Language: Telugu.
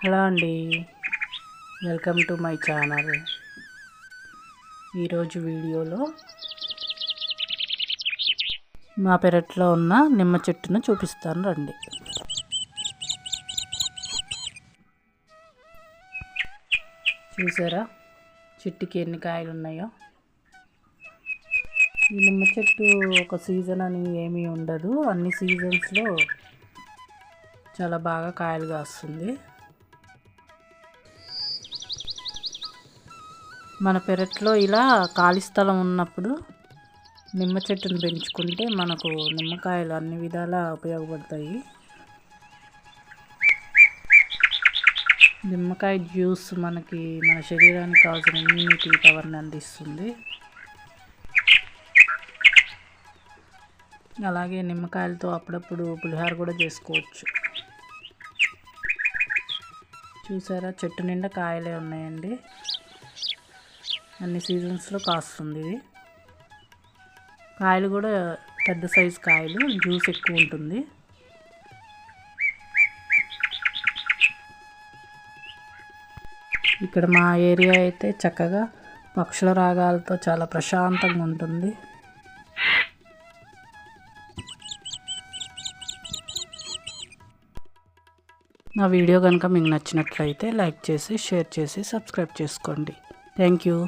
హలో అండి. Welcome to my channel. ఈరోజు వీడియోలో మా పెరట్లో ఉన్న నిమ్మ చెట్టును చూపిస్తాను రండి. చూసారా? చెట్టుకి ఎన్ని కాయలు ఉన్నాయో? ఈ నిమ్మ చెట్టు ఒక సీజన్ అని ఏమీ ఉండదు. అన్ని సీజన్స్లో చాలా బాగా కాయలు కాస్తుంది మన పెరట్లో ఇలా ఖాళీ స్థలం ఉన్నప్పుడు నిమ్మ చెట్టును పెంచుకుంటే మనకు నిమ్మకాయలు అన్ని విధాలా ఉపయోగపడతాయి. నిమ్మకాయ జ్యూస్ మనకి మన శరీరానికి కావాల్సిన ఇమ్యూనిటీ పవర్ని అందిస్తుంది. అలాగే నిమ్మకాయలతో అప్పుడప్పుడు పులిహోర కూడా చేసుకోవచ్చు. చూసారా? చెట్టు నిండా కాయలే ఉన్నాయండి. అన్ని సీజన్స్లో కాస్తుంది ఇది. కాయలు కూడా పెద్ద సైజు కాయలు జ్యూస్ ఎక్కువ ఉంటుంది. ఇక్కడ మా ఏరియా అయితే చక్కగా పక్షుల రాగాలతో చాలా ప్రశాంతంగా ఉంటుంది. నా వీడియో కనుక మీకు నచ్చినట్లయితే లైక్ చేసి షేర్ చేసి సబ్స్క్రైబ్ చేసుకోండి. Thank you.